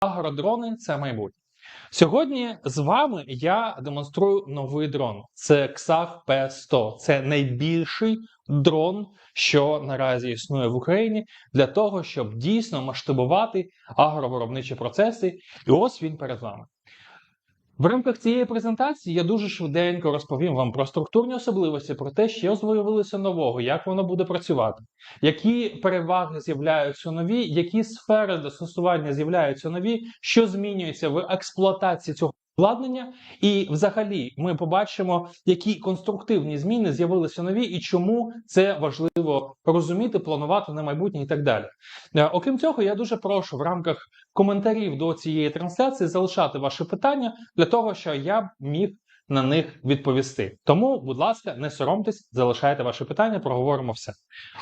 агродрони це майбутнє. Сьогодні з вами я демонструю новий дрон. Це XAF P100. Це найбільший дрон, що наразі існує в Україні, для того, щоб дійсно масштабувати агровиробничі процеси. І ось він перед вами. В рамках цієї презентації я дуже швиденько розповім вам про структурні особливості, про те, що з'явилося нового, як воно буде працювати, які переваги з'являються нові, які сфери застосування з'являються нові, що змінюється в експлуатації цього обладнання, і взагалі ми побачимо, які конструктивні зміни з'явилися нові, і чому це важливо розуміти, планувати на майбутнє і так далі. Е, Окрім цього, я дуже прошу в рамках коментарів до цієї трансляції залишати ваші питання для того, щоб я міг на них відповісти. Тому, будь ласка, не соромтесь, залишайте ваші питання, проговоримо все.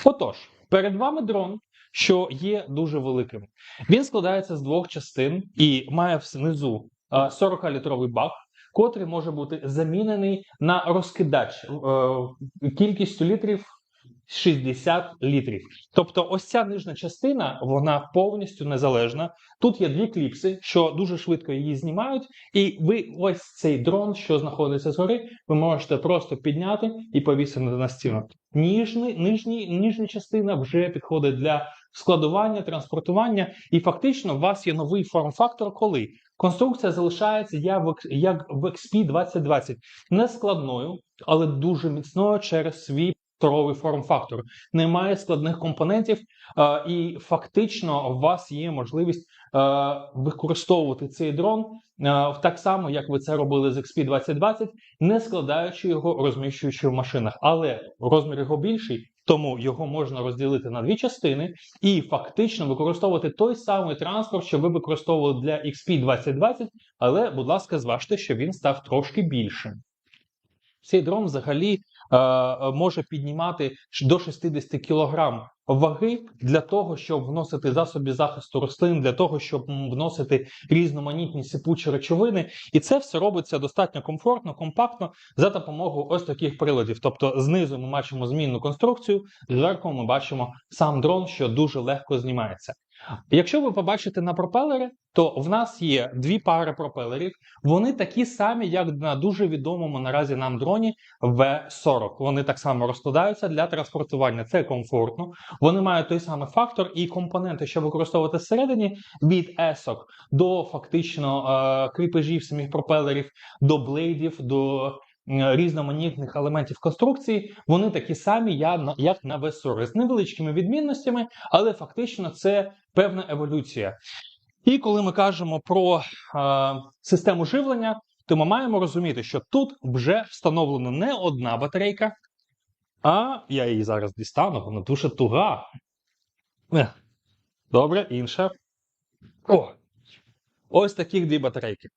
Отож, перед вами дрон. Що є дуже великим. Він складається з двох частин і має внизу 40-літровий бак, котрий може бути замінений на розкидач е, кількістю літрів 60 літрів. Тобто, ось ця нижня частина вона повністю незалежна. Тут є дві кліпси, що дуже швидко її знімають, і ви ось цей дрон, що знаходиться згори, ви можете просто підняти і повісити на стіну. Ніжний, нижній, нижня частина вже підходить для складування, транспортування, і фактично у вас є новий форм-фактор, коли конструкція залишається як в, XP 2020 не складною, але дуже міцною через свій здоровий форм-фактор. Немає складних компонентів, е, і фактично у вас є можливість е, використовувати цей дрон е, так само, як ви це робили з XP 2020, не складаючи його, розміщуючи в машинах. Але розмір його більший, тому його можна розділити на дві частини і фактично використовувати той самий транспорт, що ви використовували для XP 2020, але, будь ласка, зважте, що він став трошки більшим. Цей дрон взагалі е, може піднімати до 60 кг ваги для того, щоб вносити засоби захисту рослин, для того, щоб вносити різноманітні сипучі речовини, і це все робиться достатньо комфортно, компактно за допомогою ось таких приладів. Тобто, знизу ми бачимо змінну конструкцію, зверху ми бачимо сам дрон, що дуже легко знімається. Якщо ви побачите на пропелери, то в нас є дві пари пропелерів. Вони такі самі, як на дуже відомому наразі нам дроні В-40. Вони так само розкладаються для транспортування. Це комфортно. Вони мають той самий фактор і компоненти, що використовувати всередині, від есок до фактично е кріпежів самих пропелерів, до блейдів, до різноманітних елементів конструкції, вони такі самі, як на V40, з невеличкими відмінностями, але фактично це певна еволюція. І коли ми кажемо про е, систему живлення, то ми маємо розуміти, що тут вже встановлена не одна батарейка, а я її зараз дістану, вона дуже туга. Добре, інша. О! Ось таких дві батарейки.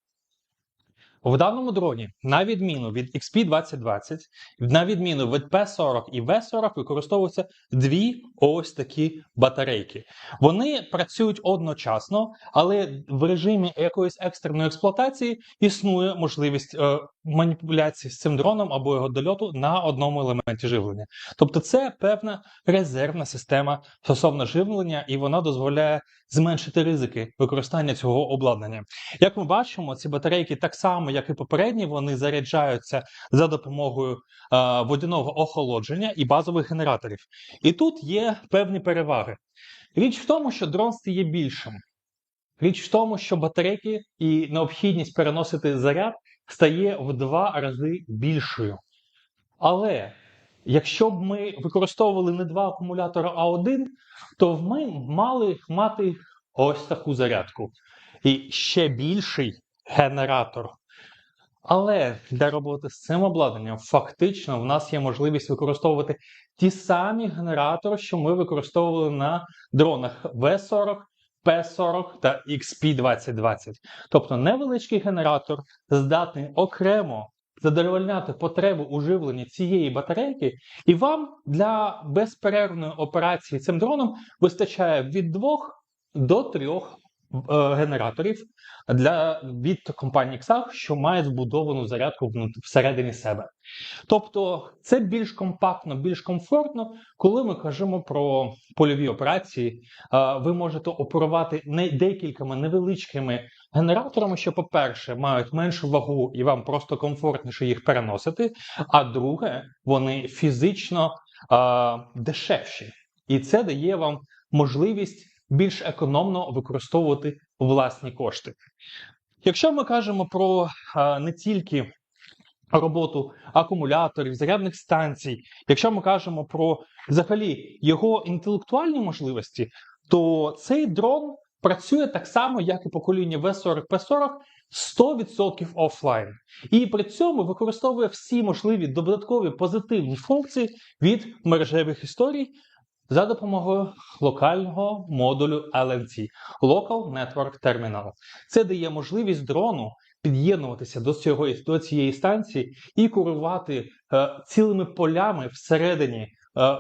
В даному дроні, на відміну від XP 2020, на відміну від P40 і V40, використовуються дві ось такі батарейки. Вони працюють одночасно, але в режимі якоїсь екстреної експлуатації існує можливість маніпуляції з цим дроном або його дольоту на одному елементі живлення. Тобто, це певна резервна система стосовно живлення, і вона дозволяє зменшити ризики використання цього обладнання. Як ми бачимо, ці батарейки так само, як і попередні, вони заряджаються за допомогою е, водяного охолодження і базових генераторів. І тут є певні переваги. Річ в тому, що дрон стає більшим. Річ в тому, що батарейки і необхідність переносити заряд стає в два рази більшою. Але якщо б ми використовували не два акумулятори, а один, то ми мали мати ось таку зарядку. І ще більший генератор. Але для роботи з цим обладнанням фактично в нас є можливість використовувати ті самі генератори, що ми використовували на дронах V40, P40 та XP2020. Тобто невеличкий генератор здатний окремо задовольняти потребу у живленні цієї батарейки, і вам для безперервної операції цим дроном вистачає від 2 до 3 е, генераторів для від компанії XAG, що мають збудовану зарядку всередині себе. Тобто це більш компактно, більш комфортно, коли ми кажемо про польові операції. е, Ви можете оперувати не декількома невеличкими генераторами, що, по-перше, мають меншу вагу і вам просто комфортніше їх переносити. А друге, вони фізично е, дешевші, і це дає вам можливість більш економно використовувати власні кошти. Якщо ми кажемо про не тільки роботу акумуляторів, зарядних станцій, якщо ми кажемо про взагалі його інтелектуальні можливості, то цей дрон працює так само, як і покоління V40 P40 100% офлайн. І при цьому використовує всі можливі додаткові позитивні функції від мережевих історій за допомогою локального модулю LNT – Local Network Terminal. Це дає можливість дрону під'єднуватися до цього до цієї станції і курувати е, цілими полями всередині е,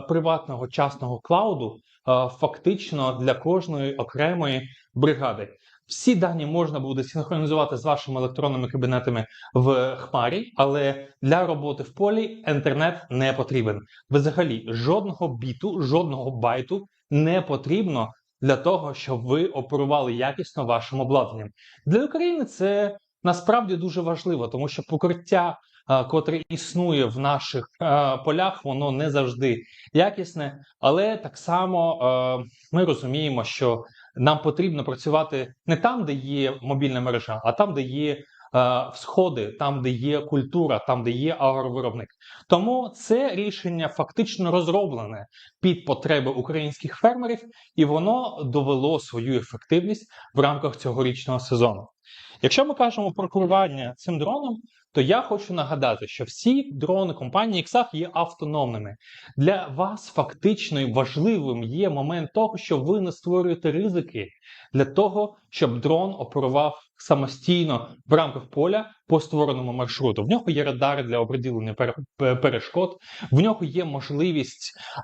приватного частного клауду, е, фактично для кожної окремої бригади. Всі дані можна буде синхронізувати з вашими електронними кабінетами в Хмарі, але для роботи в полі інтернет не потрібен. Взагалі, жодного біту, жодного байту не потрібно для того, щоб ви оперували якісно вашим обладнанням. Для України це насправді дуже важливо, тому що покриття, е, котре існує в наших е, полях, воно не завжди якісне, але так само е, ми розуміємо, що нам потрібно працювати не там, де є мобільна мережа, а там, де є е, всходи, там, де є культура, там, де є агровиробник. Тому це рішення фактично розроблене під потреби українських фермерів, і воно довело свою ефективність в рамках цьогорічного сезону. Якщо ми кажемо про керування цим дроном, то я хочу нагадати, що всі дрони компанії XAG є автономними. Для вас фактично важливим є момент того, що ви не створюєте ризики для того, щоб дрон оперував самостійно в рамках поля по створеному маршруту. В нього є радари для оприділення пере- перешкод, в нього є можливість е,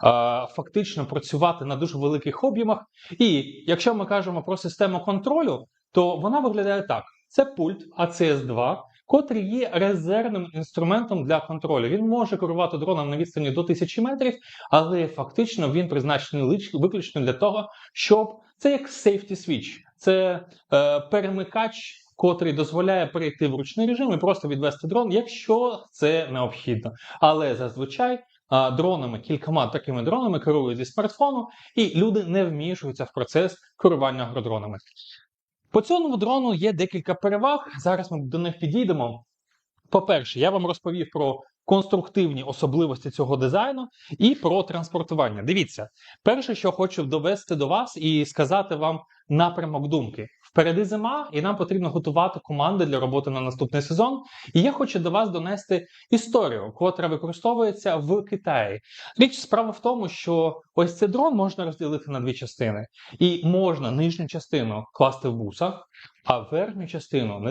фактично працювати на дуже великих об'ємах. І якщо ми кажемо про систему контролю, то вона виглядає так: це пульт ACS2, котрий є резервним інструментом для контролю. Він може керувати дроном на відстані до 1000 метрів, але фактично він призначений лиш виключно для того, щоб це як safety switch, це е, перемикач. Котрий дозволяє перейти в ручний режим і просто відвести дрон, якщо це необхідно. Але зазвичай а, дронами, кількома такими дронами керують зі смартфону, і люди не вмішуються в процес керування агродронами. По цьому дрону є декілька переваг. Зараз ми до них підійдемо. По-перше, я вам розповів про конструктивні особливості цього дизайну і про транспортування. Дивіться, перше, що хочу довести до вас і сказати вам напрямок думки. Впереди зима, і нам потрібно готувати команди для роботи на наступний сезон. І я хочу до вас донести історію, котра використовується в Китаї. Річ справа в тому, що ось цей дрон можна розділити на дві частини, і можна нижню частину класти в бусах, а верхню частину,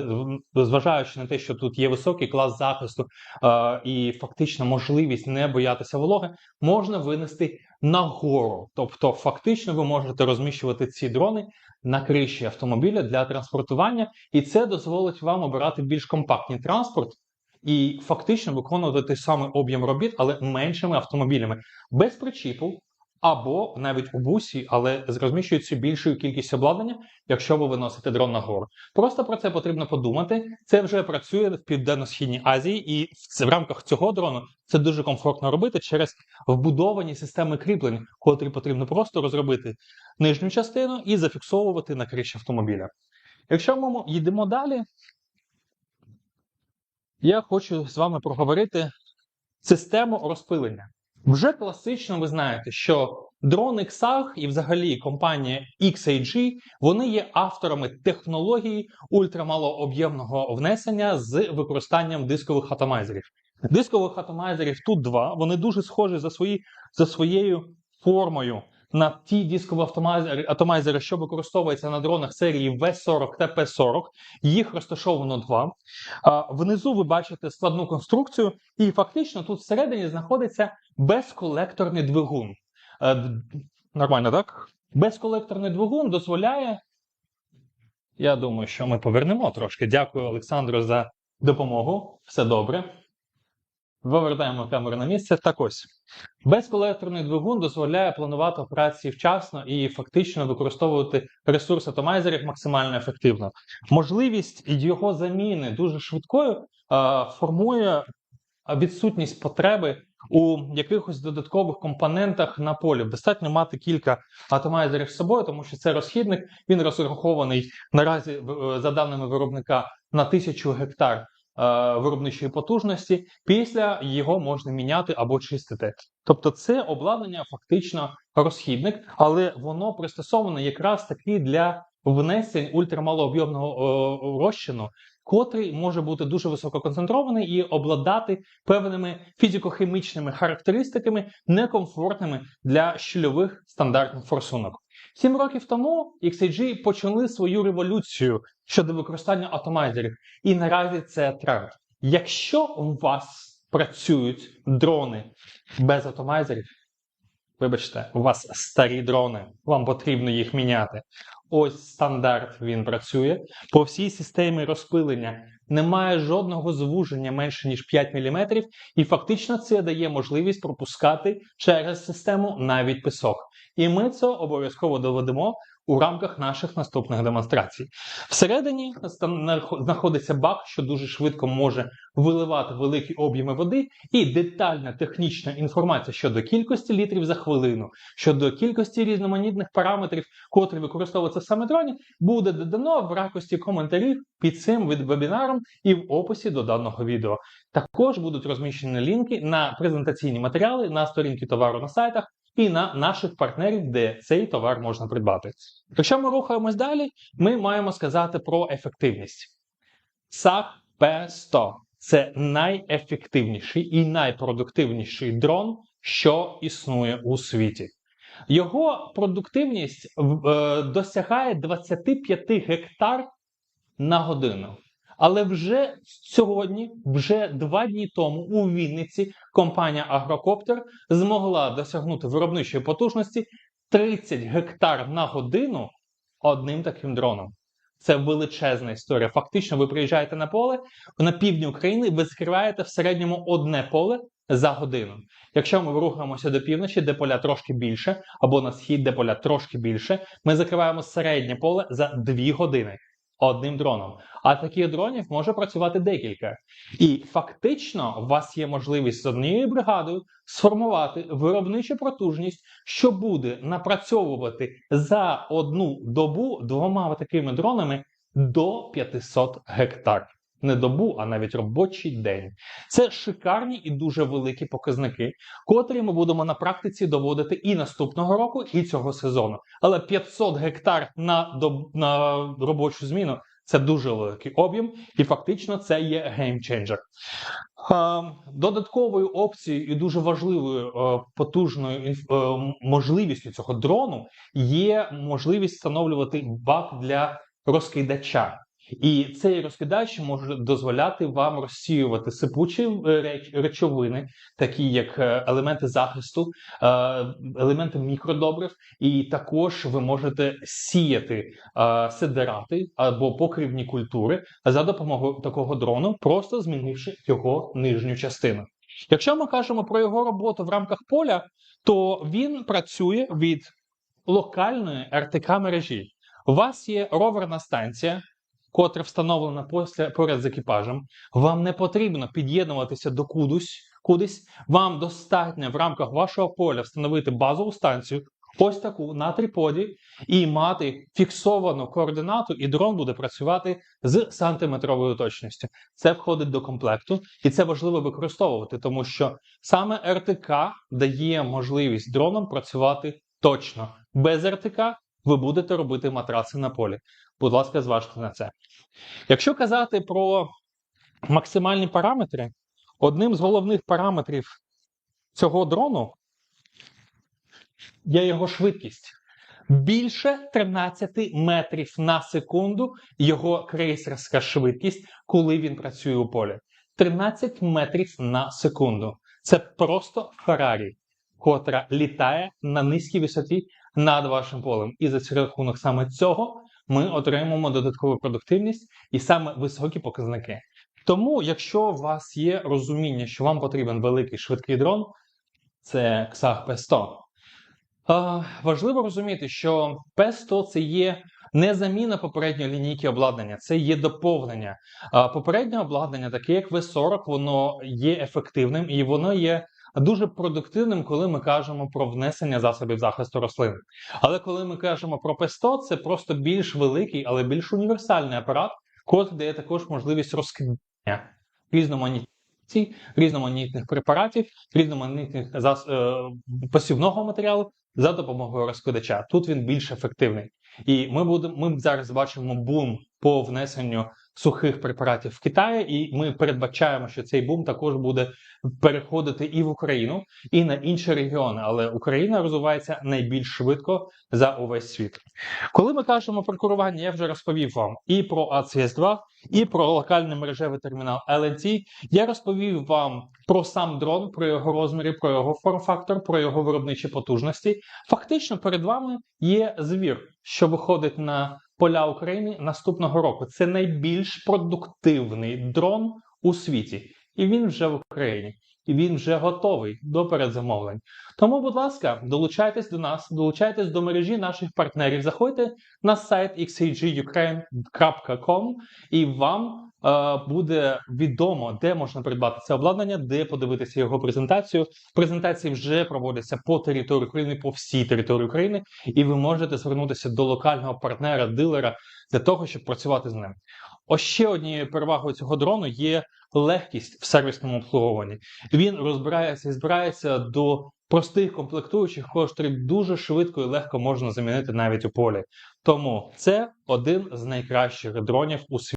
зважаючи на те, що тут є високий клас захисту е, і фактично можливість не боятися вологи, можна винести нагору. Тобто, фактично, ви можете розміщувати ці дрони на криші автомобіля для транспортування, і це дозволить вам обирати більш компактний транспорт. І фактично виконувати той самий об'єм робіт, але меншими автомобілями, без причіпу, або навіть у бусі, але з розміщується більшою кількістю обладнання, якщо ви виносите дрон на гору. Просто про це потрібно подумати. Це вже працює в південно-східній Азії, і в рамках цього дрону це дуже комфортно робити через вбудовані системи кріплень, котрі потрібно просто розробити нижню частину і зафіксовувати на криші автомобіля. Якщо ми йдемо далі, я хочу з вами проговорити систему розпилення. Вже класично ви знаєте, що дрон XAG і взагалі компанія XAG вони є авторами технології ультрамалооб'ємного внесення з використанням дискових атомайзерів. Дискових атомайзерів тут два. Вони дуже схожі за, свої, за своєю формою на ті дискові атомайзери, що використовуються на дронах серії V40 та P40. Їх розташовано два. Внизу ви бачите складну конструкцію, і фактично тут всередині знаходиться безколекторний двигун. Е, Нормально, так? Безколекторний двигун дозволяє Я думаю, що ми повернемо трошки. Дякую Олександру за допомогу. Все добре. Вивертаємо камеру на місце. Так ось. Безколекторний двигун дозволяє планувати операції вчасно і фактично використовувати ресурс атомайзерів максимально ефективно. Можливість його заміни дуже швидкою е, формує відсутність потреби у якихось додаткових компонентах на полі. Достатньо мати кілька атомайзерів з собою, тому що це розхідник. Він розрахований наразі е, за даними виробника на тисячу гектар е, виробничої потужності. Після його можна міняти або чистити. Тобто, це обладнання фактично розхідник, але воно пристосоване якраз таки для внесень ультрамалооб'ємного е, розчину, котрий може бути дуже висококонцентрований і обладати певними фізико-хімічними характеристиками, некомфортними для щільових стандартних форсунок. Сім років тому XAG почали свою революцію щодо використання атомайзерів, і наразі це тренд. Якщо у вас працюють дрони без атомайзерів, вибачте, у вас старі дрони, вам потрібно їх міняти. Ось стандарт він працює. По всій системі розпилення немає жодного звуження менше ніж 5 мм, і фактично це дає можливість пропускати через систему навіть пісок. І ми це обов'язково доведемо у рамках наших наступних демонстрацій. Всередині знаходиться бак, що дуже швидко може виливати великі об'єми води, і детальна технічна інформація щодо кількості літрів за хвилину, щодо кількості різноманітних параметрів, котрі використовуються саме дроні, буде додано в якості коментарів під цим вебінаром і в описі до даного відео. Також будуть розміщені лінки на презентаційні матеріали на сторінки товару на сайтах і на наших партнерів, де цей товар можна придбати. Якщо ми рухаємось далі, ми маємо сказати про ефективність. SAC P100 це найефективніший і найпродуктивніший дрон, що існує у світі. Його продуктивність е, досягає 25 гектар на годину. Але вже сьогодні, вже два дні тому, у Вінниці компанія Агрокоптер змогла досягнути виробничої потужності 30 гектар на годину одним таким дроном. Це величезна історія. Фактично, ви приїжджаєте на поле на півдні України, ви закриваєте в середньому одне поле за годину. Якщо ми рухаємося до півночі, де поля трошки більше, або на схід, де поля трошки більше, ми закриваємо середнє поле за 2 години одним дроном. А таких дронів може працювати декілька. І фактично у вас є можливість з однією бригадою сформувати виробничу потужність, що буде напрацьовувати за одну добу двома такими дронами до 500 гектар не добу, а навіть робочий день. Це шикарні і дуже великі показники, котрі ми будемо на практиці доводити і наступного року, і цього сезону. Але 500 гектар на доб... на робочу зміну. Це дуже великий об'єм, і фактично це є геймченджер. Додатковою опцією і дуже важливою е, потужною е, можливістю цього дрону є можливість встановлювати бак для розкидача. І цей розкидач може дозволяти вам розсіювати сипучі е, речовини, такі як е, елементи захисту, е, елементи мікродобрив, і також ви можете сіяти сидерати або покривні культури за допомогою такого дрону, просто змінивши його нижню частину. Якщо ми кажемо про його роботу в рамках поля, то він працює від локальної РТК мережі. У вас є роверна станція котре встановлена поряд з екіпажем, вам не потрібно під'єднуватися до кудись, кудись. Вам достатньо в рамках вашого поля встановити базову станцію, ось таку на триподі, і мати фіксовану координату, і дрон буде працювати з сантиметровою точністю. Це входить до комплекту, і це важливо використовувати, тому що саме РТК дає можливість дроном працювати точно. Без РТК ви будете робити матраци на полі. Будь ласка, зважте на це. Якщо казати про максимальні параметри, одним з головних параметрів цього дрону є його швидкість. Більше 13 метрів на секунду його крейсерська швидкість, коли він працює у полі. 13 метрів на секунду. Це просто Феррарі, котра літає на низькій висоті над вашим полем. І за рахунок саме цього ми отримаємо додаткову продуктивність і саме високі показники. Тому, якщо у вас є розуміння, що вам потрібен великий швидкий дрон, це XAG P100. А, Важливо розуміти, що P100 це є не заміна попередньої лінійки обладнання, це є доповнення. Попереднє обладнання, таке як V40, воно є ефективним і воно є дуже продуктивним, коли ми кажемо про внесення засобів захисту рослин. Але коли ми кажемо про P100, це просто більш великий, але більш універсальний апарат, котрий дає також можливість розкидання різноманітних різноманітних препаратів, різноманітних зас... е, посівного матеріалу за допомогою розкидача. Тут він більш ефективний. І ми будемо ми зараз бачимо бум по внесенню сухих препаратів в Китаї, і ми передбачаємо, що цей бум також буде переходити і в Україну, і на інші регіони. Але Україна розвивається найбільш швидко за увесь світ. Коли ми кажемо про керування, я вже розповів вам і про ACS2, і про локальний мережевий термінал LNT. Я розповів вам про сам дрон, про його розміри, про його форм-фактор, про його виробничі потужності. Фактично, перед вами є звір, що виходить на поля України наступного року. Це найбільш продуктивний дрон у світі, і він вже в Україні. І він вже готовий до передзамовлень. Тому, будь ласка, долучайтесь до нас, долучайтесь до мережі наших партнерів. Заходьте на сайт xagukraine.com і вам е, буде відомо, де можна придбати це обладнання, де подивитися його презентацію. Презентації вже проводяться по території України, по всій території України, і ви можете звернутися до локального партнера, дилера для того, щоб працювати з ним. Ось ще однією перевагою цього дрону є легкість в сервісному обслуговуванні. Він розбирається і збирається до простих комплектуючих, котрі дуже швидко і легко можна замінити навіть у полі. Тому це один з найкращих дронів у світі.